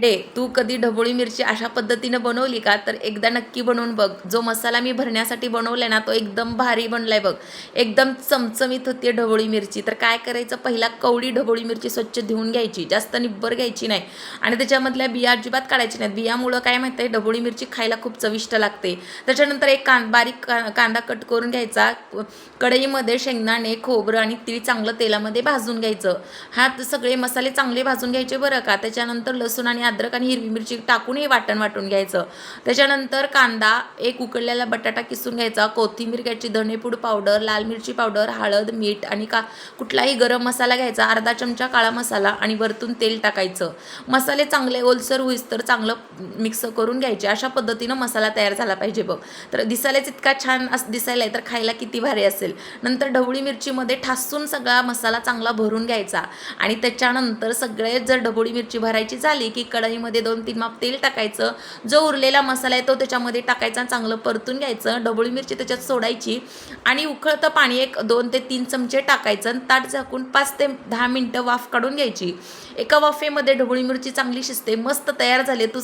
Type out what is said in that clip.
Day तू कधी ढबोळी मिरची अशा पद्धतीनं बनवली का? तर एकदा नक्की बनवून बघ. जो मसाला मी भरण्यासाठी बनवलाय ना तो एकदम भारी बनलाय बघ. एकदम चमचमीत होती ढबोळी मिरची. तर काय करायचं? पहिला कवडी ढबोळी मिरची स्वच्छ धुवून घ्यायची. जास्त निब्बर घ्यायची नाही. आणि त्याच्यामधल्या बिया अजिबात काढायची नाहीत. बियामुळं काय माहिती आहे? ढबोळी मिरची खायला खूप चविष्ट लागते. त्याच्यानंतर एक कां बारीक का कांदा कट करून घ्यायचा. कढईमध्ये शेंगदाणे खोबरं आणि तीळ चांगलं तेलामध्ये भाजून घ्यायचं. हा सगळे मसाले चांगले भाजून घ्यायचे बरं का? त्याच्यानंतर लसूण आणि अद्रक आणि हिरवी मिरची टाकून हे वाटण वाटून घ्यायचं. त्याच्यानंतर कांदा एक उकडलेला बटाटा किसून घ्यायचा कोथिंबीर घ्यायची धणेपूड पावडर लाल मिरची पावडर हळद मीठ आणि का कुठलाही गरम मसाला घ्यायचा अर्धा चमचा काळा मसाला आणि वरतून तेल टाकायचं. मसाले चांगले ओलसर होईस्तर चांगलं मिक्स करून घ्यायचे. अशा पद्धतीनं मसाला तयार झाला पाहिजे बघ. तर दिसायलाच इतका छान अस दिसायला आहे तर खायला किती भारी असेल. नंतर ढवळी मिरचीमध्ये ठासून सगळा मसाला चांगला भरून घ्यायचा. आणि त्याच्यानंतर सगळे जर ढबोळी मिरची भरायची झाली की कढईमध्ये दोन तीन माप तेल टाकायचं. जो उरलेला मसाला आहे तो त्याच्यामध्ये टाकायचा चांगलं परतून घ्यायचं. डबळी मिरची त्याच्यात सोडायची. आणि उकळतं पाणी एक दोन ते तीन चमचे टाकायचं आणि ताट झाकून पाच ते दहा मिनटं वाफ काढून घ्यायची. एका वाफेमध्ये ढबोळी मिरची चांगली शिजते. मस्त तयार झाले तू